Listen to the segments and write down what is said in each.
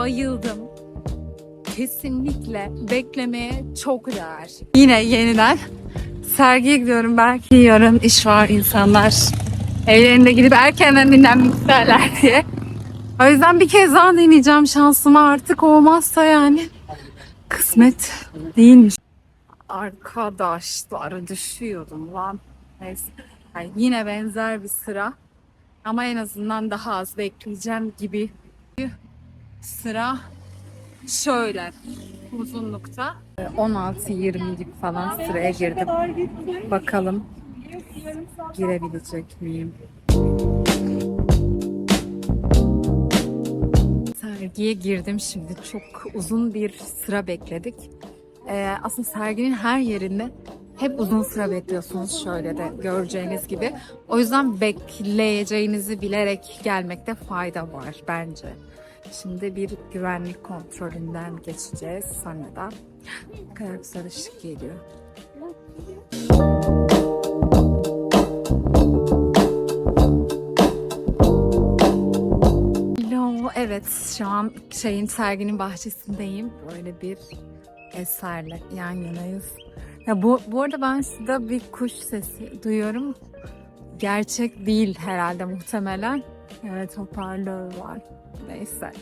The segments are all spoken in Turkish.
bayıldım. Kesinlikle beklemeye çok değer. Yine yeniden sergiye gidiyorum. Belki yarın iş var insanlar. Evlerinde gidip erkenden dinlenmek isterler diye. O yüzden bir kez daha deneyeceğim şansıma artık olmazsa yani. Kısmet değilmiş. Arkadaşlar düşüyordum lan. Neyse. Yani yine benzer bir sıra. Ama en azından daha az bekleyeceğim gibi. Sıra şöyle uzunlukta. 16-20'lik falan sıraya girdim. Bakalım girebilecek miyim? Sergiye girdim şimdi. Çok uzun bir sıra bekledik. Ee, aslında serginin her yerinde hep uzun sıra bekliyorsunuz şöyle de göreceğiniz gibi. O yüzden bekleyeceğinizi bilerek gelmekte fayda var bence. Şimdi bir güvenlik kontrolünden geçeceğiz sonra da. Kadar ışık geliyor. Lo, evet şu an şeyin serginin bahçesindeyim. Böyle bir eserle yan yanayız. Ya bu, bu arada ben şurada bir kuş sesi duyuyorum. Gerçek değil herhalde muhtemelen. Evet hoparlör var. Neyse.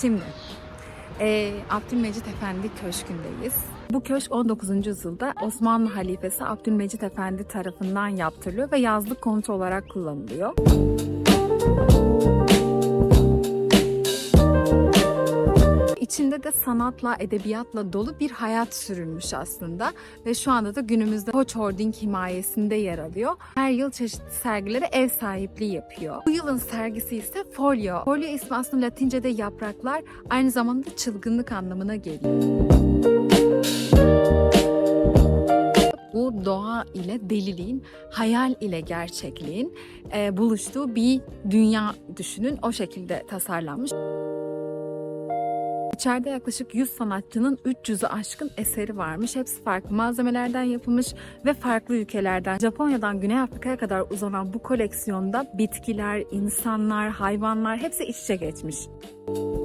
Şimdi e, Abdülmecit Efendi Köşkü'ndeyiz. Bu köşk 19. yüzyılda Osmanlı halifesi Abdülmecit Efendi tarafından yaptırılıyor ve yazlık konutu olarak kullanılıyor. İçinde de sanatla, edebiyatla dolu bir hayat sürülmüş aslında. Ve şu anda da günümüzde Koç Holding himayesinde yer alıyor. Her yıl çeşitli sergilere ev sahipliği yapıyor. Bu yılın sergisi ise Folio. Folio ismi aslında Latince'de yapraklar, aynı zamanda çılgınlık anlamına geliyor. Bu doğa ile deliliğin, hayal ile gerçekliğin e, buluştuğu bir dünya düşünün. O şekilde tasarlanmış. İçeride yaklaşık 100 sanatçının 300'ü aşkın eseri varmış. Hepsi farklı malzemelerden yapılmış ve farklı ülkelerden. Japonya'dan Güney Afrika'ya kadar uzanan bu koleksiyonda bitkiler, insanlar, hayvanlar hepsi iç içe geçmiş. size.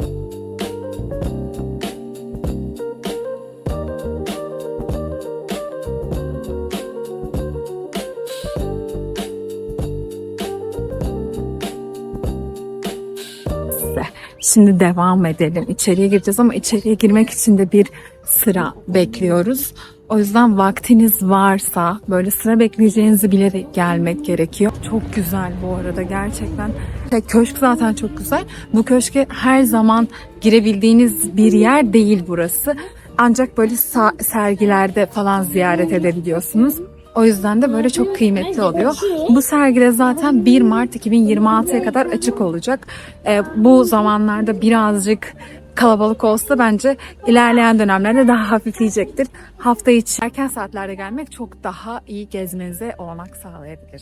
Şimdi devam edelim. İçeriye gireceğiz ama içeriye girmek için de bir sıra bekliyoruz. O yüzden vaktiniz varsa böyle sıra bekleyeceğinizi bilerek gelmek gerekiyor. Çok güzel bu arada gerçekten. Şey, Köşk zaten çok güzel. Bu köşke her zaman girebildiğiniz bir yer değil burası. Ancak böyle sergilerde falan ziyaret edebiliyorsunuz. O yüzden de böyle çok kıymetli oluyor. Bu sergide zaten 1 Mart 2026'ya kadar açık olacak. Ee, bu zamanlarda birazcık kalabalık olsa bence ilerleyen dönemlerde daha hafifleyecektir. Hafta içi erken saatlerde gelmek çok daha iyi gezmenize olanak sağlayabilir.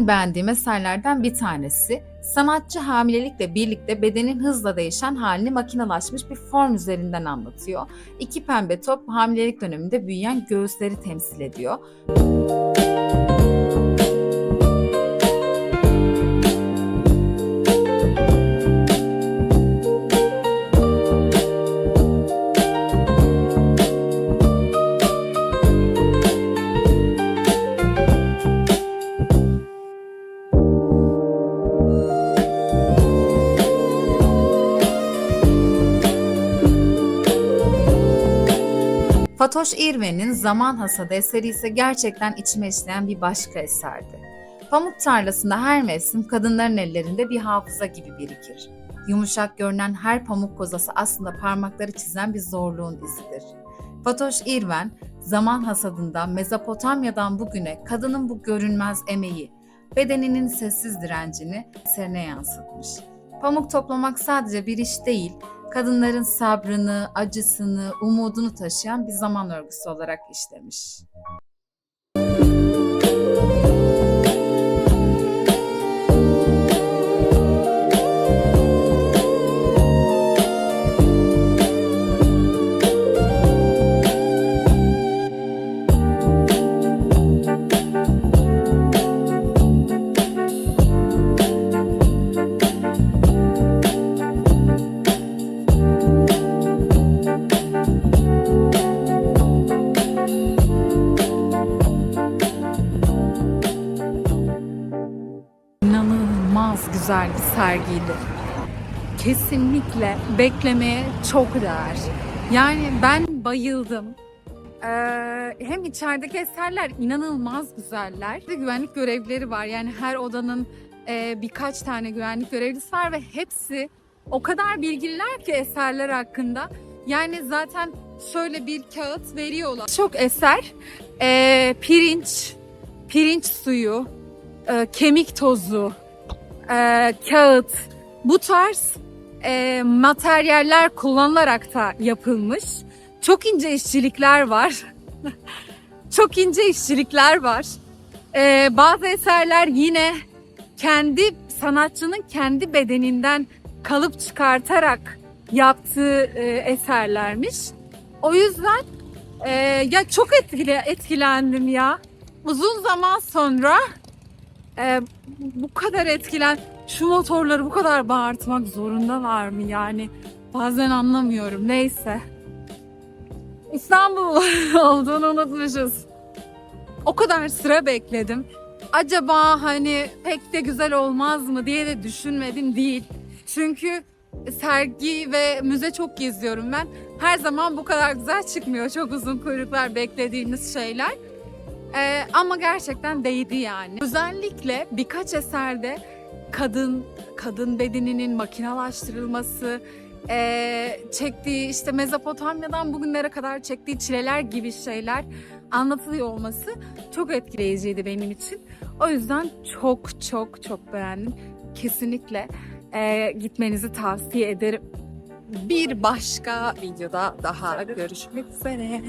En beğendiğim eserlerden bir tanesi. Sanatçı hamilelikle birlikte bedenin hızla değişen halini makinalaşmış bir form üzerinden anlatıyor. İki pembe top hamilelik döneminde büyüyen göğüsleri temsil ediyor. Fatoş İrven'in Zaman Hasadı eseri ise gerçekten içime işleyen bir başka eserdi. Pamuk tarlasında her mevsim kadınların ellerinde bir hafıza gibi birikir. Yumuşak görünen her pamuk kozası aslında parmakları çizen bir zorluğun izidir. Fatoş İrven, Zaman Hasadında Mezopotamya'dan bugüne kadının bu görünmez emeği, bedeninin sessiz direncini eserine yansıtmış. Pamuk toplamak sadece bir iş değil, kadınların sabrını, acısını, umudunu taşıyan bir zaman örgüsü olarak işlemiş. Bir sergiydi. Kesinlikle beklemeye çok değer. Yani ben bayıldım. Ee, hem içerideki eserler inanılmaz güzeller. De güvenlik görevlileri var. Yani her odanın e, birkaç tane güvenlik görevlisi var ve hepsi o kadar bilgililer ki eserler hakkında. Yani zaten şöyle bir kağıt veriyorlar. Çok eser. Ee, pirinç, pirinç suyu, e, kemik tozu, e, kağıt, bu tarz e, materyaller kullanılarak da yapılmış. Çok ince işçilikler var. Çok ince işçilikler var. E, bazı eserler yine kendi sanatçının kendi bedeninden kalıp çıkartarak yaptığı e, eserlermiş. O yüzden e, ya çok etkile, etkilendim ya. Uzun zaman sonra e, bu kadar etkilen şu motorları bu kadar bağırtmak zorundalar mı? Yani bazen anlamıyorum. Neyse. İstanbul olduğunu unutmuşuz. O kadar sıra bekledim. Acaba hani pek de güzel olmaz mı diye de düşünmedim değil. Çünkü sergi ve müze çok geziyorum ben. Her zaman bu kadar güzel çıkmıyor. Çok uzun kuyruklar beklediğimiz şeyler ee, ama gerçekten değdi yani. Özellikle birkaç eserde kadın kadın bedeninin makinalaştırılması, ee, çektiği işte Mezopotamya'dan bugünlere kadar çektiği çileler gibi şeyler anlatılıyor olması çok etkileyiciydi benim için. O yüzden çok çok çok beğendim. Kesinlikle ee, gitmenizi tavsiye ederim. Bir başka videoda daha görüşmek üzere.